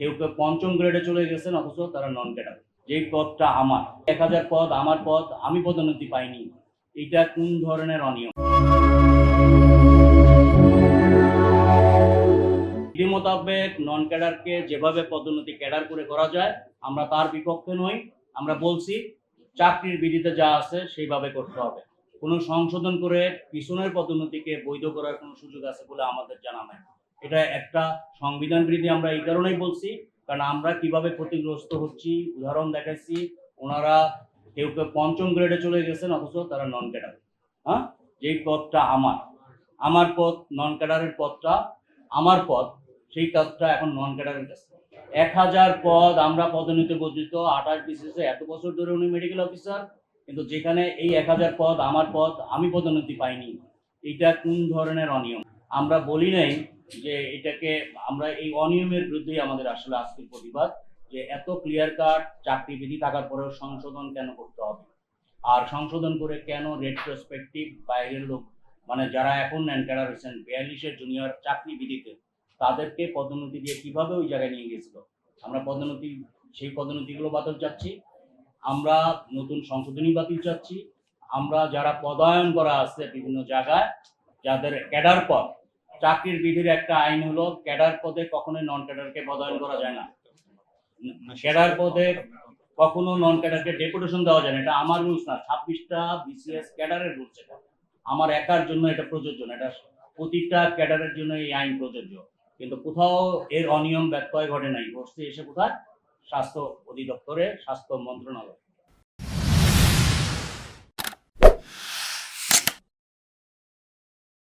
কেউ কেউ পঞ্চম গ্রেডে চলে গেছেন, অথচ তারা নন ক্যাডার যেই পদটা আমার, এক হাজার পদ, আমার পদ, আমি পদোন্নতি পাইনি। এটা কোন ধরনের অনিয়ম? বিধি মোতাবেক নন ক্যাডারকে যেভাবে পদোন্নতি ক্যাডার করে করা যায়, আমরা তার বিপক্ষে নই। আমরা বলছি, চাকরির বিধিতে যা আছে, সেইভাবে করতে হবে। কোনো সংশোধন করে পিছনের পদোন্নতিকে বৈধ করার কোনো সুযোগ আছে বলে আমাদের জানা নাই। এটা একটা সংবিধান বিরোধী আমরা এই কারণেই বলছি, কারণ আমরা কীভাবে ক্ষতিগ্রস্ত হচ্ছি, উদাহরণ দেখাচ্ছি ওনারা কেউ কেউ পঞ্চম গ্রেডে চলে গেছেন, অথচ তারা নন ক্যাডার হ্যাঁ? যেই পথটা আমার আমার পথ নন ক্যাডারের পথটা আমার পথ সেই পদটা এখন নন ক্যাডারের কাছে। এক হাজার পদ আমরা পদোন্নতি বর্জিত আঠাশ বিসিএসে এত বছর ধরে উনি মেডিকেল অফিসার কিন্তু যেখানে এই এক হাজার পদ, আমার পদ, আমি পদোন্নতি পাইনি। এটা কোন ধরনের অনিয়ম? আমরা বলি নাই যে এটাকে আমরা এই অনিয়মের বিরুদ্ধেই আমাদের আসলে আজকের প্রতিবাদ, যে এত ক্লিয়ার কাট চাকরি বিধি থাকার পরেও সংশোধন কেন করতে হবে? আর সংশোধন করে কেন রেট্রোস্পেক্টিভ বাইরের লোক মানে যারা এখন নেন ক্যাডার হয়েছেন বিয়াল্লিশের জুনিয়র চাকরি বিধিতে, তাদেরকে পদোন্নতি দিয়ে কীভাবে ওই জায়গায় নিয়ে গেছিল আমরা পদোন্নতি, সেই পদোন্নতিগুলো বাতিল চাচ্ছি। আমরা নতুন সংশোধনী বাতিল চাচ্ছি। আমরা যারা পদায়ন করা আছে বিভিন্ন জায়গায়, যাদের ক্যাডার পদ চাকরির বিধির একটা আইন হলো, ক্যাডার পদে কখনোই নন ক্যাডারকে পদায়ন করা যায় না। ক্যাডার পদে কখনো নন ক্যাডারকে ডেপুটেশন দেওয়া যায় না, এটা আমার রুলস না, ছাব্বিশটা বিসিএস ক্যাডারের রুলস এটা। আমার একার জন্য এটা প্রযোজ্য না, এটা প্রতিটা ক্যাডারের জন্য এই আইন প্রযোজ্য। কিন্তু কোথাও এর অনিয়ম ব্যত্যয় ঘটে নাই, ঘটছে এসে কোথায়? স্বাস্থ্য অধিদপ্তরে, স্বাস্থ্য মন্ত্রণালয়।